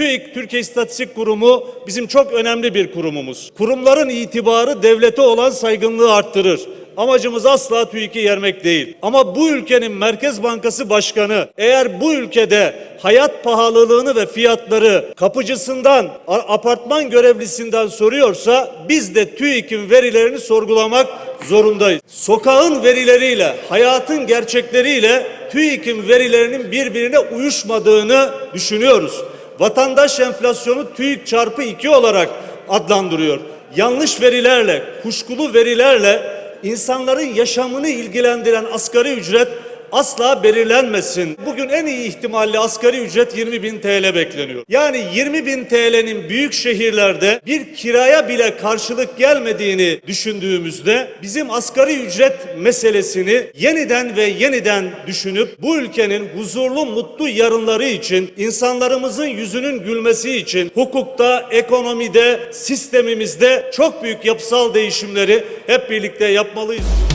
TÜİK, Türkiye İstatistik Kurumu bizim çok önemli bir kurumumuz. Kurumların itibarı devlete olan saygınlığı arttırır. Amacımız asla TÜİK'i yermek değil. Ama bu ülkenin Merkez Bankası Başkanı eğer bu ülkede hayat pahalılığını ve fiyatları kapıcısından, apartman görevlisinden soruyorsa biz de TÜİK'in verilerini sorgulamak zorundayız. Sokağın verileriyle, hayatın gerçekleriyle TÜİK'in verilerinin birbirine uyuşmadığını düşünüyoruz. Vatandaş enflasyonu TÜİK çarpı 2 olarak adlandırıyor. Yanlış verilerle, kuşkulu verilerle insanların yaşamını ilgilendiren asgari ücret asla belirlenmesin. Bugün en iyi ihtimalle asgari ücret 20 bin TL bekleniyor. Yani 20 bin TL'nin büyük şehirlerde bir kiraya bile karşılık gelmediğini düşündüğümüzde bizim asgari ücret meselesini yeniden ve yeniden düşünüp bu ülkenin huzurlu mutlu yarınları için insanlarımızın yüzünün gülmesi için hukukta, ekonomide, sistemimizde çok büyük yapısal değişimleri hep birlikte yapmalıyız.